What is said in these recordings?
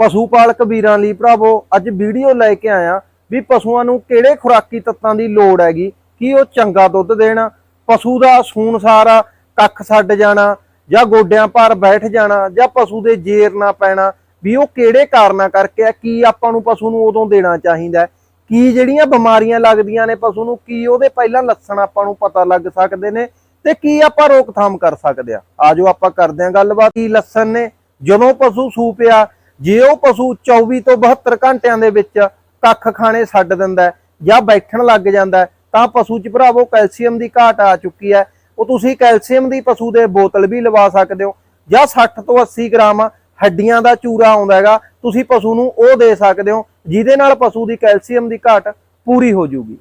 ਪਸ਼ੂ ਪਾਲਕ ਵੀਰਾਂ ਲਈ ਭਰਾਵੋ, ਅੱਜ ਵੀਡੀਓ ਲੈ ਕੇ ਆਇਆ ਵੀ ਪਸ਼ੂਆਂ ਨੂੰ ਕਿਹੜੇ ਖੁਰਾਕੀ ਤੱਤਾਂ ਦੀ ਲੋੜ ਹੈਗੀ, ਕੀ ਉਹ ਚੰਗਾ ਦੁੱਧ ਦੇਣ, ਪਸ਼ੂ ਦਾ ਸੂਣ ਸਾਰਾ ਕੱਖ ਛੱਡ ਜਾਣਾ, ਜਾਂ ਗੋਡਿਆਂ ਭਾਰ ਬੈਠ ਜਾਣਾ, ਜਾਂ ਪਸ਼ੂ ਦੇ ਜੇਰ ਨਾ ਪੈਣਾ, ਵੀ ਉਹ ਕਿਹੜੇ ਕਾਰਨਾਂ ਕਰਕੇ ਆ, ਕੀ ਆਪਾਂ ਨੂੰ ਪਸ਼ੂ ਨੂੰ ਉਦੋਂ ਦੇਣਾ ਚਾਹੀਦਾ ਕੀ ਜਿਹੜੀਆਂ ਬਿਮਾਰੀਆਂ ਲੱਗਦੀਆਂ ਨੇ ਪਸ਼ੂ ਨੂੰ, ਕੀ ਉਹਦੇ ਪਹਿਲਾਂ ਲੱਛਣ ਆਪਾਂ ਨੂੰ ਪਤਾ ਲੱਗ ਸਕਦੇ ਨੇ, ਤੇ ਕੀ ਆਪਾਂ ਰੋਕਥਾਮ ਕਰ ਸਕਦੇ ਆ। ਆਜੋ ਆਪਾਂ ਕਰਦੇ ਆ ਗੱਲਬਾਤ, ਕੀ ਲੱਛਣ ਨੇ, ਜਦੋਂ ਪਸ਼ੂ ਸੂਪਿਆ ਜੇ ਉਹ ਪਸ਼ੂ 24 ਤੋਂ 72 ਘੰਟਿਆਂ ਦੇ ਵਿੱਚ ਕੱਖ ਖਾਣੇ ਛੱਡ ਦਿੰਦਾ ਜਾਂ ਬੈਠਣ ਲੱਗ ਜਾਂਦਾ ਤਾਂ ਪਸ਼ੂ 'ਚ ਭਰਾਵੋ ਕੈਲਸ਼ੀਅਮ ਦੀ ਘਾਟ ਆ ਚੁੱਕੀ ਹੈ। ਉਹ ਤੁਸੀਂ ਕੈਲਸ਼ੀਅਮ ਦੀ ਪਸ਼ੂ ਦੇ ਬੋਤਲ ਵੀ ਲਵਾ ਸਕਦੇ ਹੋ ਜਾਂ 60 ਤੋਂ 80 ਗ੍ਰਾਮ ਹੱਡੀਆਂ ਦਾ ਚੂਰਾ ਆਉਂਦਾ ਹੈਗਾ, ਤੁਸੀਂ ਪਸ਼ੂ ਨੂੰ ਉਹ ਦੇ ਸਕਦੇ ਹੋ, ਜਿਹਦੇ ਨਾਲ ਪਸ਼ੂ ਦੀ ਕੈਲਸ਼ੀਅਮ ਦੀ ਘਾਟ ਪੂਰੀ ਹੋ ਜਾਊਗੀ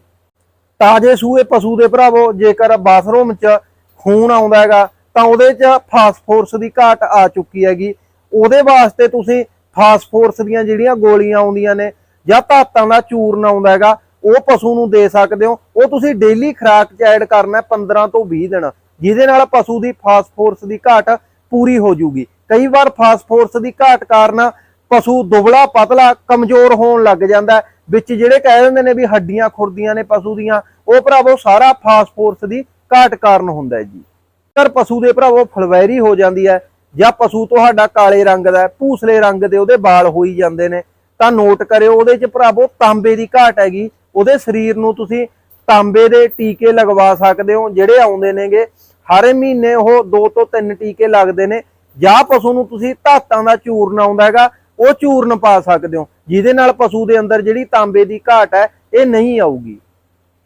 ਤਾਜੇ ਸੂਏ ਪਸ਼ੂ ਦੇ ਭਰਾਵੋ, ਜੇਕਰ ਬਾਥਰੂਮ 'ਚ ਖੂਨ ਆਉਂਦਾ ਹੈਗਾ, ਤਾਂ ਉਹਦੇ 'ਚ ਫਾਸਫੋਰਸ ਦੀ ਘਾਟ ਆ ਚੁੱਕੀ ਹੈਗੀ। ਉਹਦੇ ਵਾਸਤੇ ਤੁਸੀਂ ਫਾਸਫੋਰਸ ਦੀਆਂ ਜਿਹੜੀਆਂ ਗੋਲੀਆਂ ਆਉਂਦੀਆਂ ਨੇ ਜਾਂ ਧਾਤਾਂ ਦਾ ਚੂਰਨ ਆਉਂਦਾ ਹੈਗਾ, ਉਹ ਪਸ਼ੂ ਨੂੰ ਦੇ ਸਕਦੇ ਹੋ। ਉਹ ਤੁਸੀਂ ਡੇਲੀ ਖੁਰਾਕ 'ਚ ਐਡ ਕਰਨਾ ਹੈ 15 ਤੋਂ 20 ਦਿਨ। ਜਿਹਦੇ ਨਾਲ ਪਸ਼ੂ ਦੀ ਫਾਸਫੋਰਸ ਦੀ ਘਾਟ ਪੂਰੀ ਹੋ ਜੂਗੀ ਕਈ ਵਾਰ ਫਾਸਫੋਰਸ ਦੀ ਘਾਟ ਕਾਰਨ ਪਸ਼ੂ ਦੁਬਲਾ ਪਤਲਾ ਕਮਜ਼ੋਰ ਹੋਣ ਲੱਗ ਜਾਂਦਾ ਵਿੱਚ ਜਿਹੜੇ ਕਹਿ ਦਿੰਦੇ ਨੇ ਵੀ ਹੱਡੀਆਂ ਖੁਰਦੀਆਂ ਨੇ ਪਸ਼ੂ ਦੀਆਂ, ਉਹ ਭਰਾਵੋ ਸਾਰਾ ਫਾਸਫੋਰਸ ਦੀ ਘਾਟ ਕਾਰਨ ਹੁੰਦਾ ਹੈ ਜੀ। ਜੇਕਰ ਪਸ਼ੂ ਦੇ ਭਰਾਵੋ ਫਲਵੈਰੀ ਹੋ ਜਾਂਦੀ ਹੈ ਜਾਂ ਪਸ਼ੂ ਤੁਹਾਡਾ ਕਾਲੇ ਰੰਗ ਦਾ ਹੈ, ਭੂਸਲੇ ਰੰਗ ਦੇ ਉਹਦੇ ਵਾਲ ਹੋਈ ਜਾਂਦੇ ਨੇ ਤਾਂ ਨੋਟ ਕਰਿਓ ਉਹਦੇ 'ਚ ਭਰਾਵੋ ਤਾਂਬੇ ਦੀ ਘਾਟ ਹੈਗੀ ਉਹਦੇ ਸਰੀਰ ਨੂੰ ਤੁਸੀਂ ਤਾਂਬੇ ਦੇ ਟੀਕੇ ਲਗਵਾ ਸਕਦੇ ਹੋ ਜਿਹੜੇ ਆਉਂਦੇ ਨੇਗੇ ਹਰ ਮਹੀਨੇ ਉਹ 2 ਤੋਂ 3 ਟੀਕੇ ਲੱਗਦੇ ਨੇ ਜਾਂ ਪਸ਼ੂ ਨੂੰ ਤੁਸੀਂ ਧਾਤਾਂ ਦਾ ਚੂਰਨ ਆਉਂਦਾ ਹੈਗਾ ਉਹ ਚੂਰਨ ਪਾ ਸਕਦੇ ਹੋ ਜਿਹਦੇ ਨਾਲ ਪਸ਼ੂ ਦੇ ਅੰਦਰ ਜਿਹੜੀ ਤਾਂਬੇ ਦੀ ਘਾਟ ਹੈ ਇਹ ਨਹੀਂ ਆਊਗੀ।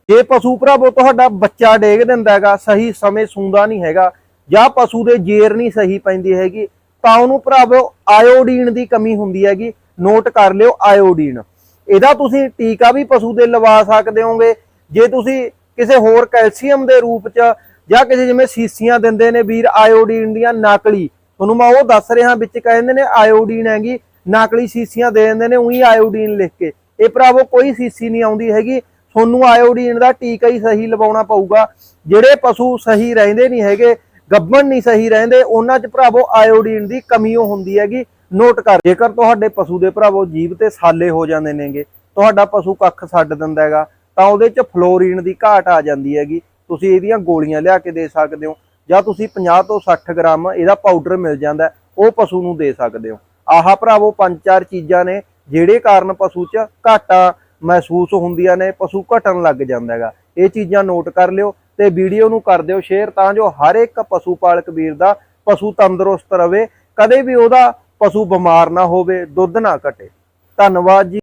ਜੇ ਪਸ਼ੂ ਭਰਾਵੋ ਤੁਹਾਡਾ ਬੱਚਾ ਡੇਗ ਦਿੰਦਾ ਹੈਗਾ ਸਹੀ ਸਮੇਂ ਸੂੰਦਾ ਨਹੀਂ ਹੈਗਾ ਜਾਂ ਪਸ਼ੂ ਦੇ ਜੇਰ ਨਹੀਂ ਸਹੀ ਪੈਂਦੀ ਹੈਗੀ, ਤਾਂ ਉਹਨੂੰ ਭਰਾਵੋ ਆਇਓਡੀਨ ਦੀ ਕਮੀ ਹੁੰਦੀ ਹੈਗੀ ਨੋਟ ਕਰ ਲਿਓ ਆਇਓਡੀਨ। ਇਹਦਾ ਤੁਸੀਂ ਟੀਕਾ ਵੀ ਪਸ਼ੂ ਦੇ ਲਵਾ ਸਕਦੇ ਹੋਗੇ, ਜੇ ਤੁਸੀਂ ਕਿਸੇ ਹੋਰ ਕੈਲਸ਼ੀਅਮ ਦੇ ਰੂਪ ਚ ਜਾਂ ਕਿਸੇ ਜਿਵੇਂ ਸੀਸੀਆਂ ਦਿੰਦੇ ਨੇ ਵੀਰ ਆਇਓਡੀਨ ਦੀਆਂ ਨਾਕਲੀ, ਤੁਹਾਨੂੰ ਮੈਂ ਉਹ ਦੱਸ ਰਿਹਾ ਵਿੱਚ ਕਹਿੰਦੇ ਨੇ ਆਇਓਡੀਨ ਹੈਗੀ, ਨਾਕਲੀ ਸੀਸੀਆਂ ਦੇ ਦਿੰਦੇ ਨੇ, ਉਹੀ ਆਇਓਡੀਨ ਲਿਖ ਕੇ। ਇਹ ਭਰਾਵੋ ਕੋਈ ਸੀਸੀ ਨਹੀਂ ਆਉਂਦੀ ਹੈਗੀ, ਤੁਹਾਨੂੰ ਆਇਓਡੀਨ ਦਾ ਟੀਕਾ ਹੀ ਸਹੀ ਲਵਾਉਣਾ ਪਊਗਾ। ਜਿਹੜੇ ਪਸ਼ੂ ਸਹੀ ਰਹਿੰਦੇ ਨਹੀਂ ਹੈਗੇ ਗੱਭਣ ਨਹੀਂ ਸਹੀ ਰਹਿੰਦੇ, ਉਹਨਾਂ 'ਚ ਭਰਾਵੋ ਆਇਓਡੀਨ ਦੀ ਕਮੀ ਓ ਹੁੰਦੀ ਹੈਗੀ ਨੋਟ ਕਰ। ਜੇਕਰ ਤੁਹਾਡੇ ਪਸ਼ੂ ਦੇ ਭਰਾਵੋ ਜੀਭ ਤੇ ਸਾਲੇ ਹੋ ਜਾਂਦੇ ਨੇਗੇ, ਤੁਹਾਡਾ ਪਸ਼ੂ ਕੱਖ ਛੱਡ ਦਿੰਦਾ ਹੈਗਾ, ਤਾਂ ਉਹਦੇ 'ਚ ਫਲੋਰੀਨ ਦੀ ਘਾਟ ਆ ਜਾਂਦੀ ਹੈਗੀ। ਤੁਸੀਂ ਇਹਦੀਆਂ ਗੋਲੀਆਂ ਲਿਆ ਕੇ ਦੇ ਸਕਦੇ ਹੋ, ਜਾਂ ਤੁਸੀਂ 50 ਤੋਂ 60 ਗ੍ਰਾਮ ਇਹਦਾ ਪਾਊਡਰ ਮਿਲ ਜਾਂਦਾ, ਉਹ ਪਸ਼ੂ ਨੂੰ ਦੇ ਸਕਦੇ ਹੋ। ਆਹ ਭਰਾਵੋ ਪੰਜ ਚਾਰ ਚੀਜ਼ਾਂ ਨੇ, ਜਿਹੜੇ ਕਾਰਨ ਪਸ਼ੂ 'ਚ ਘਾਟਾ ਮਹਿਸੂਸ ਹੁੰਦੀਆਂ ਨੇ, ਪਸ਼ੂ ਘਟਣ ਲੱਗ ਜਾਂਦਾ ਹੈਗਾ। ਇਹ ਚੀਜ਼ਾਂ ਨੋਟ ਕਰ ਲਿਓ ਤੇ ਵੀਡੀਓ ਨੂੰ ਕਰ ਦਿਓ ਸ਼ੇਅਰ ਤਾਂ ਜੋ ਹਰ ਇੱਕ ਪਸ਼ੂ ਪਾਲਕ ਵੀਰ ਦਾ ਪਸ਼ੂ ਤੰਦਰੁਸਤ ਰਵੇ, ਕਦੇ ਵੀ ਉਹਦਾ ਪਸ਼ੂ ਬਿਮਾਰ ਨਾ ਹੋਵੇ, ਦੁੱਧ ਨਾ ਘਟੇ। ਧੰਨਵਾਦ ਜੀ।